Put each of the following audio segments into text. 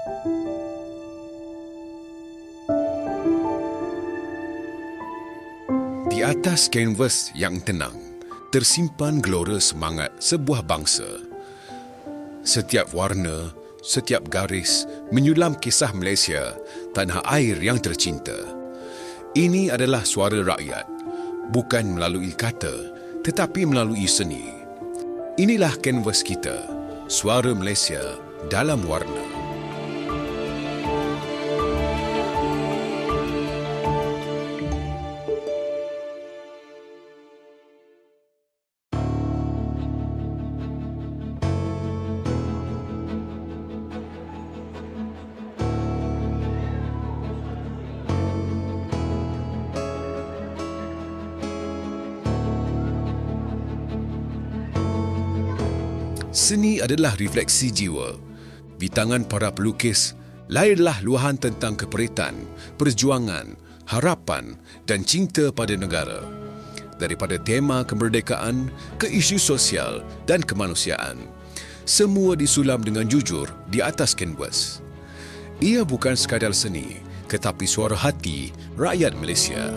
Di atas kanvas yang tenang, tersimpan gelora semangat sebuah bangsa. Setiap warna, setiap garis menyulam kisah Malaysia, tanah air yang tercinta. Ini adalah suara rakyat, bukan melalui kata, tetapi melalui seni. Inilah kanvas kita, suara Malaysia dalam warna. Seni adalah refleksi jiwa. Di tangan para pelukis, lahirlah luahan tentang keperitan, perjuangan, harapan dan cinta pada negara. Daripada tema kemerdekaan ke isu sosial dan kemanusiaan, semua disulam dengan jujur di atas kanvas. Ia bukan sekadar seni, tetapi suara hati rakyat Malaysia.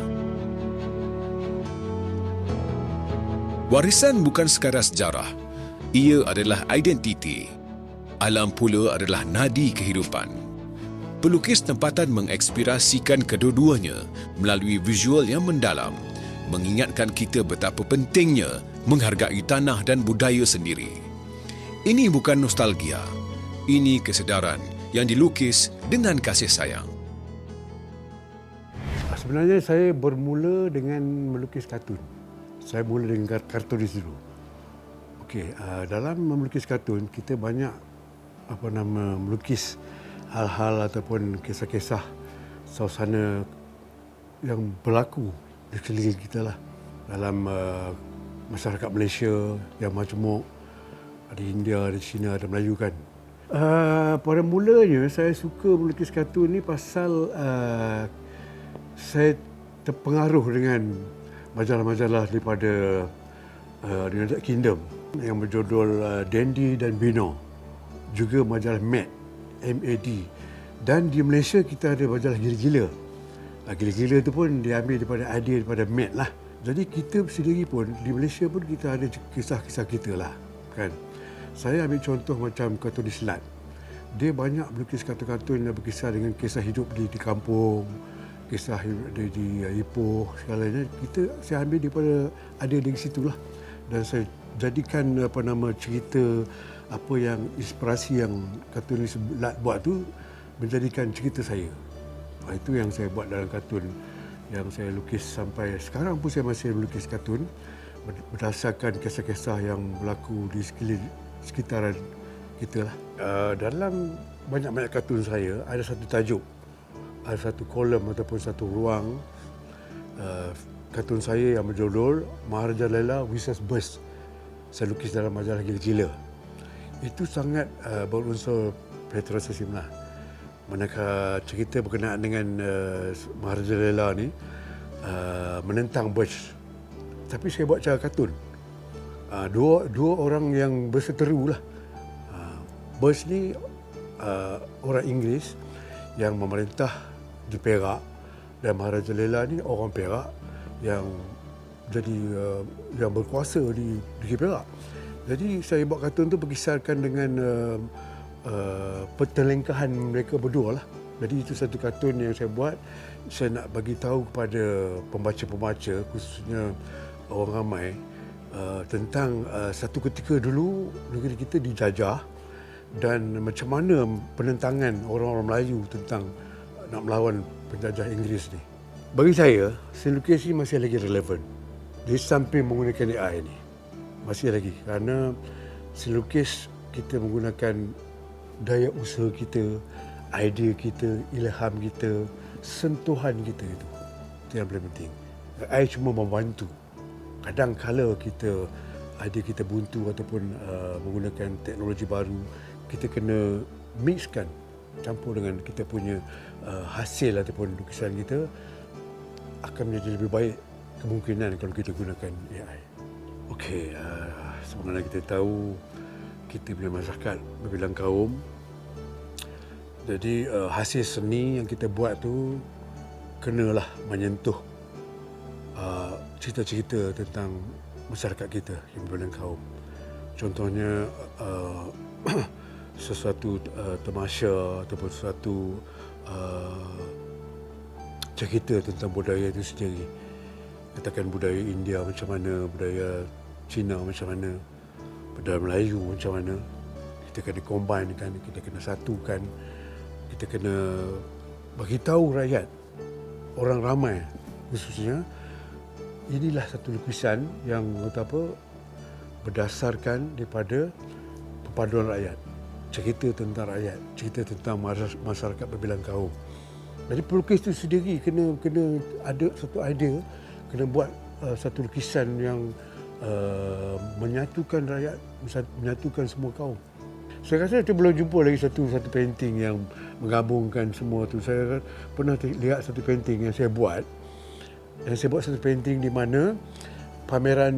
Warisan bukan sekadar sejarah, ia adalah identiti. Alam pula adalah nadi kehidupan. Pelukis tempatan menginspirasikan kedua-duanya melalui visual yang mendalam, mengingatkan kita betapa pentingnya menghargai tanah dan budaya sendiri. Ini bukan nostalgia. Ini kesedaran yang dilukis dengan kasih sayang. Sebenarnya saya bermula dengan melukis kartun. Saya mula dengan kartunis dulu. Okey, uh, dalam melukis kartun kita banyak apa nama melukis hal-hal ataupun kisah-kisah suasana yang berlaku di sekeliling kita lah dalam uh, masyarakat Malaysia yang majmuk ada India, ada China, ada Melayu kan. Uh, pada mulanya saya suka melukis kartun ni pasal uh, saya terpengaruh dengan majalah-majalah daripada uh, United Kingdom yang berjudul uh, dan Bino. Juga majalah MAD, MAD. Dan di Malaysia kita ada majalah gila-gila. Uh, gila-gila itu pun diambil daripada idea daripada MAD lah. Jadi kita sendiri pun di Malaysia pun kita ada kisah-kisah kita lah. Kan? Saya ambil contoh macam kartun Islam. Dia banyak melukis kartun-kartun yang berkisah dengan kisah hidup di, di kampung, kisah hidup di, di Ipoh, segalanya. Kita saya ambil daripada ada di situ lah. Dan saya jadikan apa nama cerita apa yang inspirasi yang kartunis Lat buat tu menjadikan cerita saya. Ha, itu yang saya buat dalam kartun yang saya lukis sampai sekarang pun saya masih melukis kartun berdasarkan kisah-kisah yang berlaku di sekeliling sekitaran kita lah. Uh, dalam banyak-banyak kartun saya ada satu tajuk, ada satu kolom ataupun satu ruang uh, kartun saya yang berjudul Maharaja Laila Wishes Burst saya lukis dalam majalah gila-gila. Itu sangat uh, berunsur patriotisme lah. Manakah cerita berkenaan dengan uh, Maharaja Lela ni uh, menentang Bush. Tapi saya buat cara kartun. Uh, dua dua orang yang berseteru lah. Uh, Bush ni uh, orang Inggeris yang memerintah di Perak dan Maharaja Lela ni orang Perak yang jadi uh, yang berkuasa di di Perak. Jadi saya buat kartun tu berkisarkan dengan uh, uh, pertelengkahan mereka berdua lah. Jadi itu satu kartun yang saya buat. Saya nak bagi tahu kepada pembaca-pembaca khususnya orang ramai uh, tentang uh, satu ketika dulu negeri kita dijajah dan macam mana penentangan orang-orang Melayu tentang nak melawan penjajah Inggeris ni. Bagi saya, seni lukis ini masih lagi relevan di samping menggunakan AI ini masih lagi kerana selukis kita menggunakan daya usaha kita, idea kita, ilham kita, sentuhan kita itu. Itu yang paling penting. AI cuma membantu. Kadang kala kita idea kita buntu ataupun uh, menggunakan teknologi baru, kita kena mixkan campur dengan kita punya uh, hasil ataupun lukisan kita akan menjadi lebih baik kemungkinan kalau kita gunakan AI. Okey, uh, sebenarnya kita tahu kita punya masyarakat berbilang kaum Jadi uh, hasil seni yang kita buat tu kenalah menyentuh uh, cerita-cerita tentang masyarakat kita yang berbadan kaum. Contohnya uh, sesuatu uh, tamasya ataupun sesuatu uh, cerita tentang budaya itu sendiri. Katakan budaya India macam mana, budaya Cina macam mana, budaya Melayu macam mana. Kita kena combine kan, kita kena satukan, kita kena bagi tahu rakyat, orang ramai khususnya, inilah satu lukisan yang apa, berdasarkan daripada perpaduan rakyat. Cerita tentang rakyat, cerita tentang masyarakat berbilang kaum. Jadi pelukis itu sendiri kena kena ada satu idea, kena buat uh, satu lukisan yang uh, menyatukan rakyat, menyatukan semua kaum. Saya rasa kita belum jumpa lagi satu satu painting yang menggabungkan semua tu. Saya pernah lihat satu painting yang saya buat. Yang saya buat satu painting di mana pameran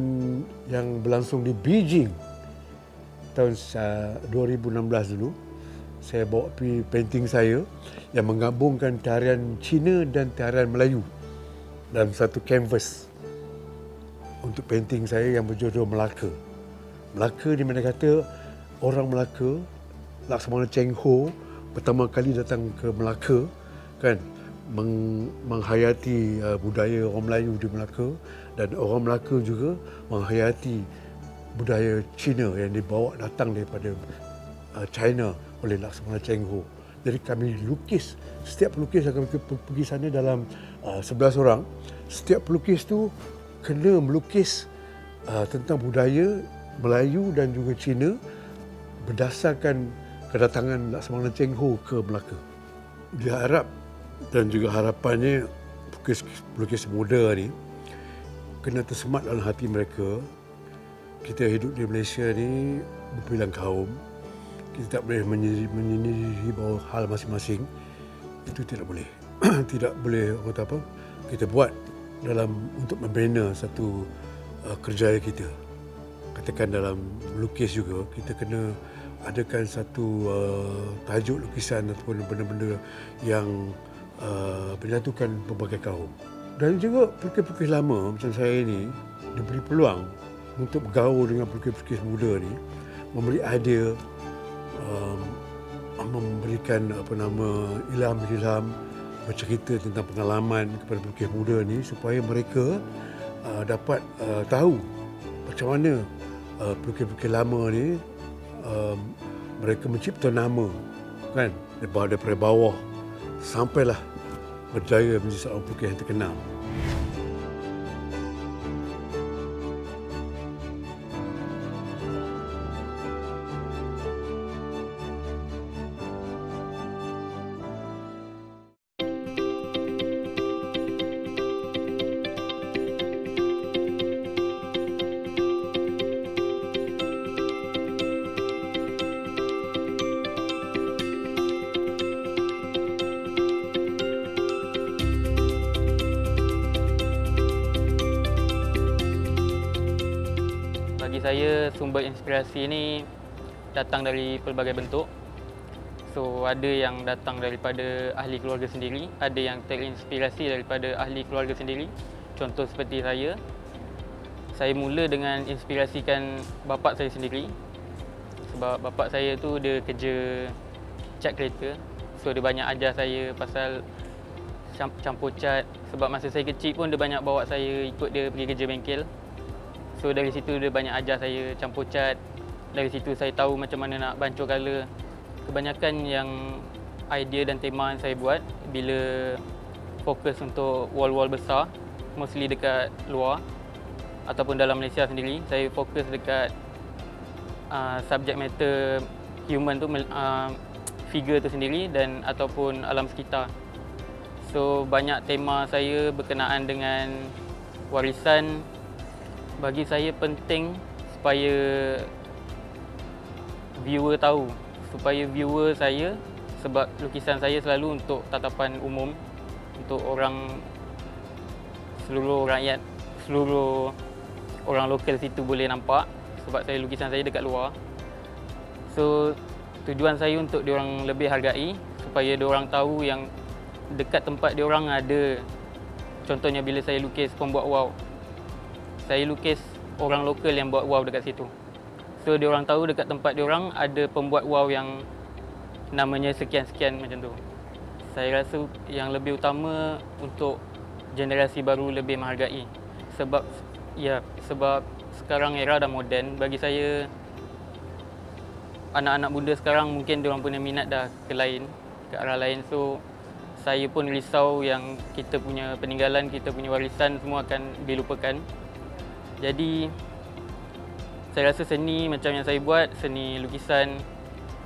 yang berlangsung di Beijing tahun uh, 2016 dulu saya bawa pergi painting saya yang menggabungkan tarian Cina dan tarian Melayu dalam satu canvas untuk painting saya yang berjudul Melaka. Melaka di mana kata orang Melaka Laksamana Cheng Ho pertama kali datang ke Melaka kan meng, menghayati uh, budaya orang Melayu di Melaka dan orang Melaka juga menghayati budaya Cina yang dibawa datang daripada uh, China oleh Laksamana Cheng Ho. Jadi kami lukis, setiap pelukis akan pergi sana dalam uh, 11 orang. Setiap pelukis tu kena melukis uh, tentang budaya Melayu dan juga Cina berdasarkan kedatangan Laksamana Cheng Ho ke Melaka. Diharap dan juga harapannya pelukis, pelukis muda ni kena tersemat dalam hati mereka kita hidup di Malaysia ni berbilang kaum kita tak boleh menyendiri bahawa hal masing-masing. Itu tidak boleh. Tidak boleh kata apa kita buat dalam untuk membina satu uh, kerjaya kita. Katakan dalam lukis juga kita kena adakan satu uh, tajuk lukisan ataupun benda-benda yang uh, menyatukan berbagai kaum. Dan juga pelukis-pelukis lama macam saya ini diberi peluang untuk bergaul dengan pelukis-pelukis muda ni memberi idea um, memberikan apa nama ilham-ilham bercerita tentang pengalaman kepada pelukis muda ni supaya mereka uh, dapat uh, tahu macam mana uh, pelukis-pelukis lama ni um, mereka mencipta nama kan daripada daripada bawah sampailah berjaya menjadi seorang pelukis yang terkenal. Inspirasi ini datang dari pelbagai bentuk. So ada yang datang daripada ahli keluarga sendiri, ada yang terinspirasi daripada ahli keluarga sendiri. Contoh seperti saya, saya mula dengan inspirasikan bapa saya sendiri. Sebab bapa saya tu dia kerja cat kereta. So dia banyak ajar saya pasal campur cat. Sebab masa saya kecil pun dia banyak bawa saya ikut dia pergi kerja bengkel. So dari situ dia banyak ajar saya campur cat. Dari situ saya tahu macam mana nak bancur color. Kebanyakan yang idea dan tema yang saya buat bila fokus untuk wall-wall besar, mostly dekat luar ataupun dalam Malaysia sendiri, saya fokus dekat uh, subject matter human tu uh, figure tu sendiri dan ataupun alam sekitar. So banyak tema saya berkenaan dengan warisan bagi saya penting supaya viewer tahu. Supaya viewer saya sebab lukisan saya selalu untuk tatapan umum untuk orang seluruh rakyat seluruh orang lokal situ boleh nampak sebab saya lukisan saya dekat luar. So tujuan saya untuk diorang lebih hargai supaya dia orang tahu yang dekat tempat dia orang ada. Contohnya bila saya lukis pembuat wow saya lukis orang lokal yang buat wow dekat situ. So dia orang tahu dekat tempat dia orang ada pembuat wow yang namanya sekian-sekian macam tu. Saya rasa yang lebih utama untuk generasi baru lebih menghargai. Sebab ya sebab sekarang era dah moden. Bagi saya anak-anak muda sekarang mungkin dia orang punya minat dah ke lain ke arah lain. So saya pun risau yang kita punya peninggalan kita punya warisan semua akan dilupakan jadi saya rasa seni macam yang saya buat seni lukisan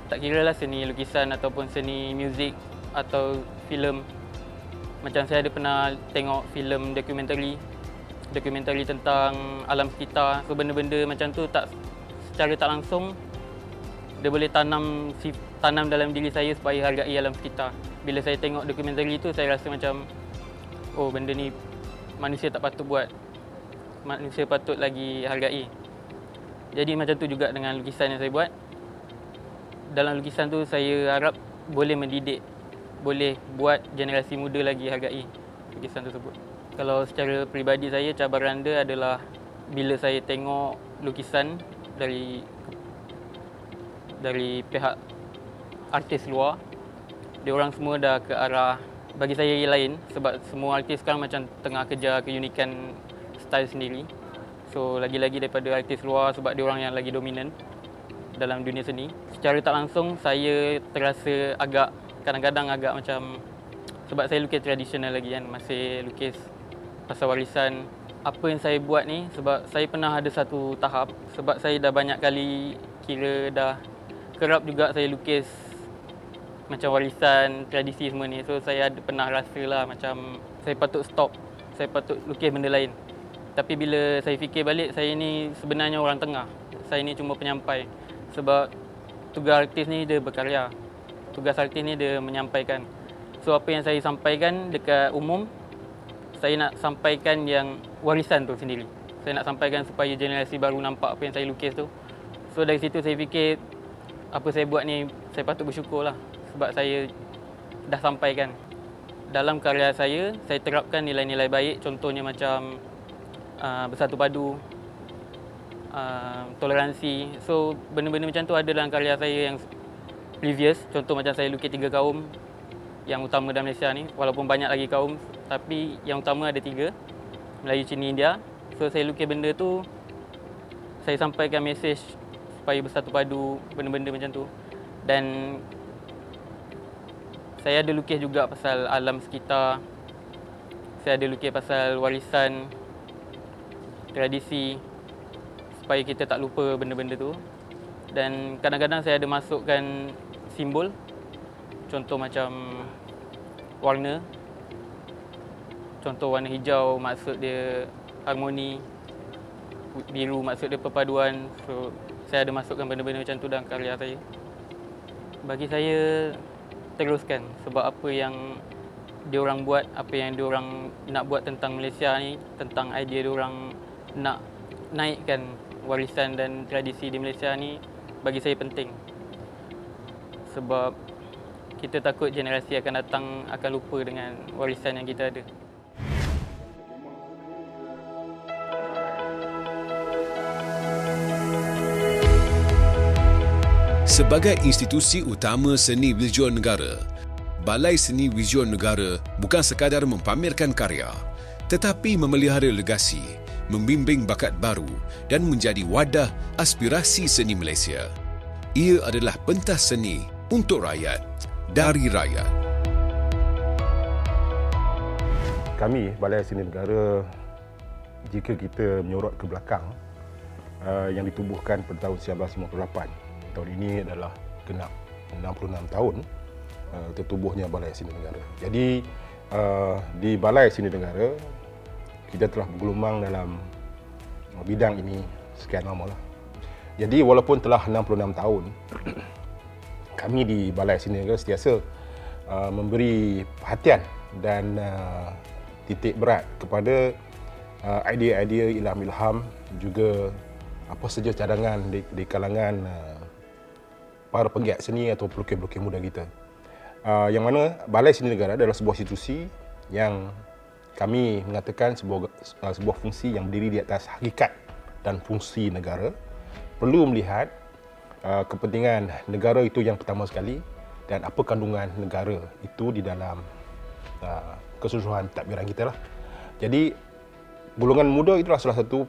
tak kira lah seni lukisan ataupun seni muzik atau filem macam saya ada pernah tengok filem dokumentari dokumentari tentang alam sekitar so benda-benda macam tu tak secara tak langsung dia boleh tanam tanam dalam diri saya supaya hargai alam sekitar. Bila saya tengok dokumentari itu saya rasa macam oh benda ni manusia tak patut buat. Manusia patut lagi hargai. Jadi macam tu juga dengan lukisan yang saya buat. Dalam lukisan tu saya harap boleh mendidik, boleh buat generasi muda lagi hargai lukisan tersebut. Kalau secara peribadi saya cabaran dia adalah bila saya tengok lukisan dari dari pihak artis luar dia orang semua dah ke arah bagi saya yang lain sebab semua artis sekarang macam tengah kejar keunikan style sendiri so lagi-lagi daripada artis luar sebab dia orang yang lagi dominan dalam dunia seni secara tak langsung saya terasa agak kadang-kadang agak macam sebab saya lukis tradisional lagi kan masih lukis pasal warisan apa yang saya buat ni sebab saya pernah ada satu tahap sebab saya dah banyak kali kira dah kerap juga saya lukis macam warisan tradisi semua ni. So saya ada pernah rasa lah macam saya patut stop. Saya patut lukis benda lain. Tapi bila saya fikir balik, saya ni sebenarnya orang tengah. Saya ni cuma penyampai. Sebab tugas artis ni dia berkarya. Tugas artis ni dia menyampaikan. So apa yang saya sampaikan dekat umum, saya nak sampaikan yang warisan tu sendiri. Saya nak sampaikan supaya generasi baru nampak apa yang saya lukis tu. So dari situ saya fikir apa saya buat ni saya patut bersyukur lah sebab saya dah sampaikan dalam karya saya saya terapkan nilai-nilai baik contohnya macam uh, bersatu padu uh, toleransi. So benda-benda macam tu ada dalam karya saya yang previous. Contoh macam saya lukis tiga kaum yang utama dalam Malaysia ni. Walaupun banyak lagi kaum tapi yang utama ada tiga. Melayu, Cina, India. So saya lukis benda tu saya sampaikan mesej supaya bersatu padu benda-benda macam tu. Dan saya ada lukis juga pasal alam sekitar. Saya ada lukis pasal warisan tradisi supaya kita tak lupa benda-benda tu. Dan kadang-kadang saya ada masukkan simbol. Contoh macam warna. Contoh warna hijau maksud dia harmoni. Biru maksud dia perpaduan. So saya ada masukkan benda-benda macam tu dalam karya saya. Bagi saya teruskan sebab apa yang dia orang buat, apa yang dia orang nak buat tentang Malaysia ni, tentang idea dia orang nak naikkan warisan dan tradisi di Malaysia ni bagi saya penting. Sebab kita takut generasi akan datang akan lupa dengan warisan yang kita ada. Sebagai institusi utama seni visual negara, Balai Seni Visual Negara bukan sekadar mempamerkan karya, tetapi memelihara legasi, membimbing bakat baru dan menjadi wadah aspirasi seni Malaysia. Ia adalah pentas seni untuk rakyat, dari rakyat. Kami, Balai Seni Negara, jika kita menyorot ke belakang, uh, yang ditubuhkan pada tahun 1958, tahun ini adalah genap 66 tahun uh, tertubuhnya Balai Seni Negara. Jadi uh, di Balai Seni Negara kita telah bergelumang dalam bidang ini sekian lama lah. Jadi walaupun telah 66 tahun kami di Balai Seni Negara sentiasa uh, memberi perhatian dan uh, titik berat kepada uh, idea-idea ilham-ilham juga apa saja cadangan di, di kalangan uh, para penggiat seni atau pelukis-pelukis muda kita. Uh, yang mana Balai Seni Negara adalah sebuah institusi yang kami mengatakan sebuah uh, sebuah fungsi yang berdiri di atas hakikat dan fungsi negara perlu melihat uh, kepentingan negara itu yang pertama sekali dan apa kandungan negara itu di dalam uh, keseluruhan takbiran kita lah. Jadi golongan muda itulah salah satu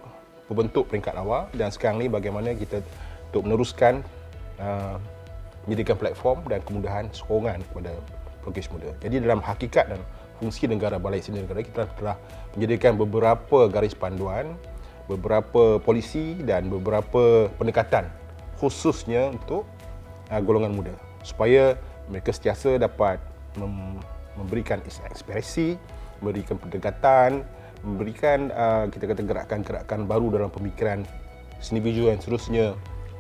pembentuk peringkat awal dan sekarang ni bagaimana kita untuk meneruskan uh, menyediakan platform dan kemudahan sokongan kepada pelukis muda. Jadi dalam hakikat dan fungsi negara Balai Seni Negara kita telah menyediakan beberapa garis panduan, beberapa polisi dan beberapa pendekatan khususnya untuk uh, golongan muda supaya mereka sentiasa dapat mem- memberikan ekspresi, memberikan pendekatan, memberikan uh, kita kata gerakan-gerakan baru dalam pemikiran visual dan seterusnya.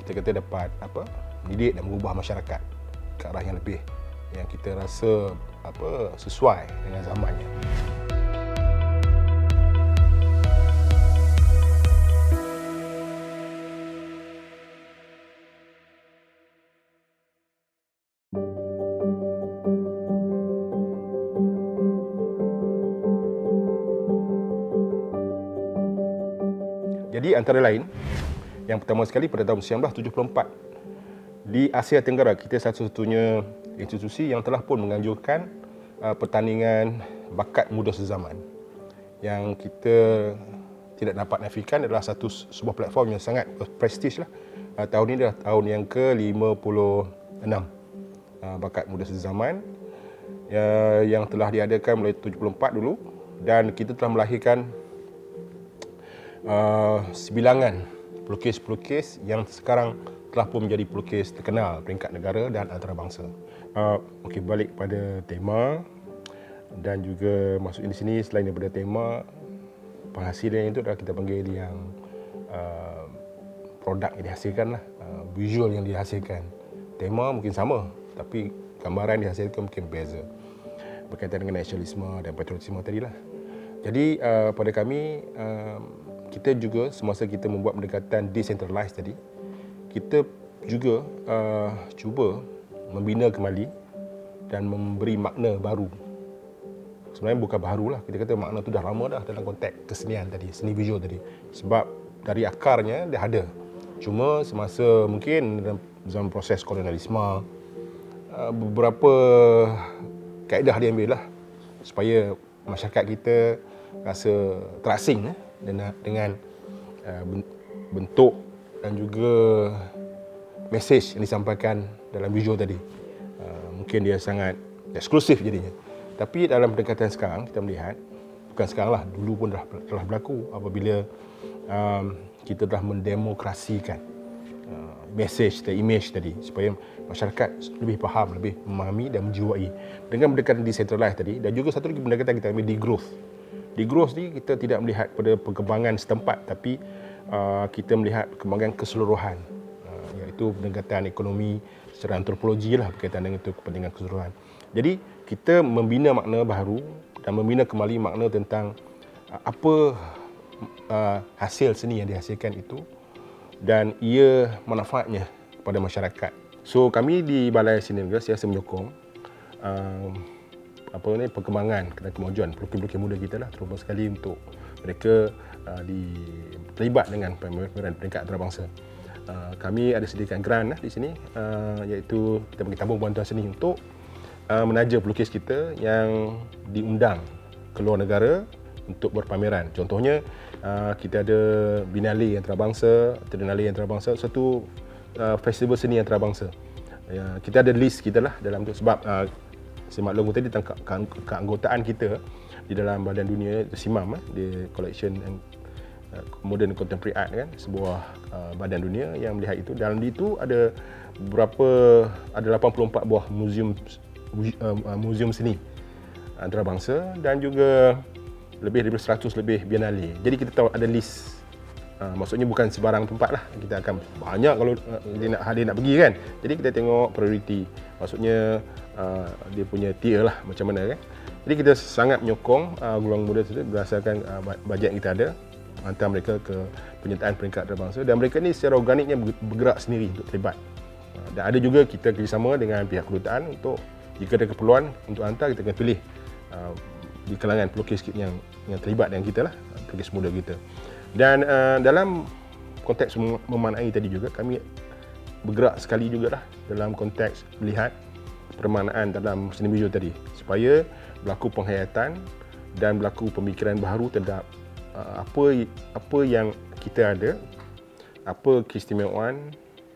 Kita kata dapat apa mendidik dan mengubah masyarakat ke arah yang lebih yang kita rasa apa sesuai dengan zamannya. Jadi antara lain yang pertama sekali pada tahun 1974 di Asia Tenggara kita satu-satunya institusi yang telah pun menganjurkan uh, pertandingan bakat muda sezaman yang kita tidak dapat nafikan adalah satu sebuah platform yang sangat prestige lah. Uh, tahun ini adalah tahun yang ke-56 uh, bakat muda sezaman uh, yang telah diadakan mulai 74 dulu dan kita telah melahirkan uh, sebilangan pelukis-pelukis yang sekarang telah pun menjadi pelukis terkenal peringkat negara dan antarabangsa. Uh, Okey, balik pada tema dan juga masuk di sini selain daripada tema penghasilan itu adalah kita panggil yang uh, produk yang dihasilkan lah, uh, visual yang dihasilkan. Tema mungkin sama tapi gambaran dihasilkan mungkin beza berkaitan dengan nasionalisme dan patriotisme tadi lah. Jadi uh, pada kami uh, kita juga semasa kita membuat pendekatan decentralized tadi kita juga uh, cuba membina kembali dan memberi makna baru. Sebenarnya bukan baru lah. Kita kata makna tu dah lama dah dalam konteks kesenian tadi seni visual tadi. Sebab dari akarnya dia ada. Cuma semasa mungkin dalam zaman proses kolonialisme uh, beberapa kaedah dia ambil lah supaya masyarakat kita rasa terasing eh, dengan, dengan uh, bentuk dan juga mesej yang disampaikan dalam visual tadi. Uh, mungkin dia sangat eksklusif jadinya. Tapi dalam pendekatan sekarang kita melihat bukan sekarang lah dulu pun dah telah berlaku apabila um, kita telah mendemokrasikan uh, message dan image tadi supaya masyarakat lebih faham, lebih memahami dan menjiwai dengan pendekatan decentralized tadi dan juga satu lagi pendekatan kita ambil di growth di growth ni kita tidak melihat pada perkembangan setempat tapi uh, kita melihat perkembangan keseluruhan uh, iaitu pendekatan ekonomi secara antropologi lah berkaitan dengan itu kepentingan keseluruhan. Jadi kita membina makna baru dan membina kembali makna tentang uh, apa uh, hasil seni yang dihasilkan itu dan ia manfaatnya kepada masyarakat. So kami di Balai Seni Negara siasa menyokong uh, apa ni perkembangan dan kemajuan pelukis-pelukis muda kita lah terutama sekali untuk mereka uh, di terlibat dengan pemerintah peringkat antarabangsa. Uh, kami ada sediakan grant lah di sini uh, iaitu kita bagi tabung bantuan seni untuk uh, menaja pelukis kita yang diundang ke luar negara untuk berpameran. Contohnya uh, kita ada Binali antarabangsa, Trinali antarabangsa, satu uh, festival seni antarabangsa. Uh, kita ada list kita lah dalam tu sebab uh, saya maklum tadi tentang ke- keanggotaan kita di dalam badan dunia SIMAM eh, di collection and uh, modern contemporary art kan sebuah uh, badan dunia yang melihat itu. Dalam itu ada beberapa ada 84 buah muzium uh, muzium seni antarabangsa dan juga lebih dari 100 lebih biennale. Jadi kita tahu ada list. Uh, maksudnya bukan sebarang tempat lah. Kita akan banyak kalau uh, dia nak dia nak pergi kan. Jadi kita tengok priority. Maksudnya uh, dia punya tier lah macam mana kan. Jadi kita sangat menyokong uh, golongan muda tersebut berdasarkan uh, bajet yang kita ada hantar mereka ke penyertaan peringkat antarabangsa dan mereka ni secara organiknya bergerak sendiri untuk terlibat. Uh, dan ada juga kita kerjasama dengan pihak kedutaan untuk jika ada keperluan untuk hantar kita akan pilih uh, di kalangan pelukis yang yang terlibat dengan kita lah pelukis muda kita. Dan dalam konteks mem- memanai tadi juga kami bergerak sekali juga lah dalam konteks melihat permanaan dalam seni visual tadi. Supaya berlaku penghayatan dan berlaku pemikiran baharu terhadap apa apa yang kita ada apa keistimewaan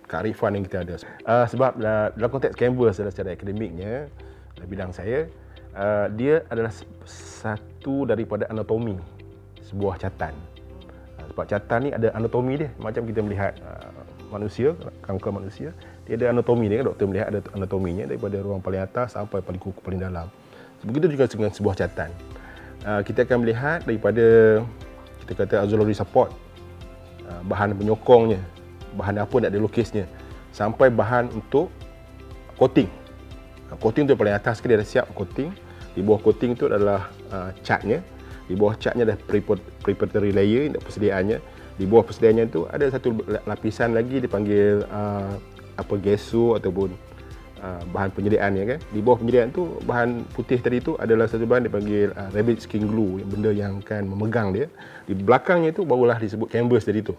kearifan yang kita ada. Uh, sebab uh, dalam konteks canvas adalah secara akademiknya dalam bidang saya uh, dia adalah satu daripada anatomi sebuah catan uh, sebab catan ni ada anatomi dia. Macam kita melihat uh, manusia kanker manusia dia ada anatomi dia. Kan doktor melihat ada anatominya daripada ruang paling atas sampai paling kuku paling dalam. Begitu juga dengan sebuah catan uh, kita akan melihat daripada kita kata auxiliary support. Uh, bahan penyokongnya bahan apa nak dilukisnya sampai bahan untuk coating. Uh, coating tu paling atas sekali dah siap coating. Di bawah coating tu adalah uh, catnya di bawah catnya ada preparatory layer untuk persediaannya. Di bawah persediaannya tu ada satu lapisan lagi dipanggil apa gesso ataupun uh, bahan penyediaan ya kan? Di bawah penyediaan tu bahan putih tadi tu adalah satu bahan dipanggil uh, rabbit skin glue benda yang akan memegang dia. Di belakangnya tu barulah disebut canvas tadi tu.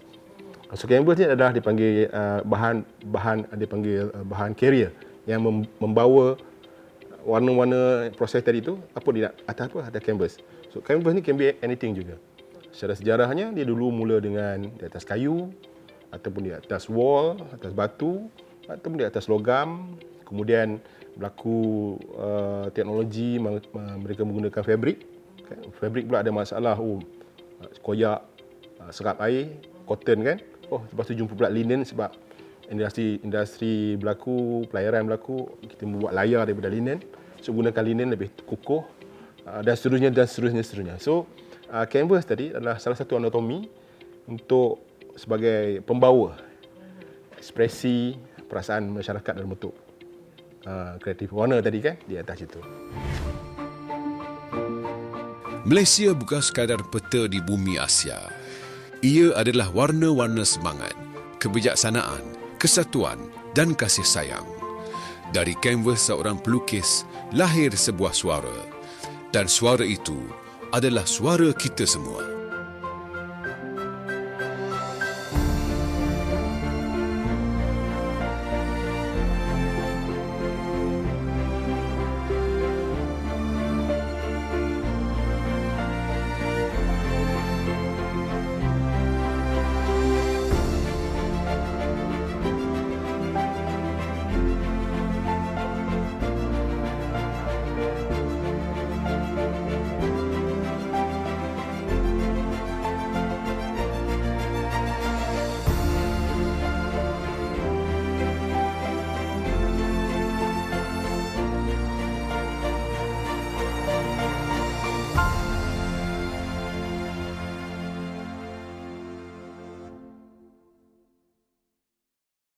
So canvas ni adalah dipanggil uh, bahan bahan dipanggil uh, bahan carrier yang mem- membawa warna-warna proses tadi tu apa dia nak atas apa atas canvas. So canvas ni can be anything juga. Secara sejarahnya dia dulu mula dengan di atas kayu ataupun di atas wall, atas batu ataupun di atas logam. Kemudian berlaku uh, teknologi mereka menggunakan fabrik. Kan? Fabrik pula ada masalah oh koyak uh, serap air, cotton kan. Oh lepas tu jumpa pula linen sebab industri industri berlaku, pelayaran berlaku, kita membuat layar daripada linen. So gunakan linen lebih kukuh uh, dan seterusnya dan seterusnya seterusnya. So uh, canvas tadi adalah salah satu anatomi untuk sebagai pembawa ekspresi perasaan masyarakat dalam bentuk uh, kreatif warna tadi kan di atas itu. Malaysia bukan sekadar peta di bumi Asia. Ia adalah warna-warna semangat, kebijaksanaan, kesatuan dan kasih sayang. Dari kanvas seorang pelukis lahir sebuah suara dan suara itu adalah suara kita semua.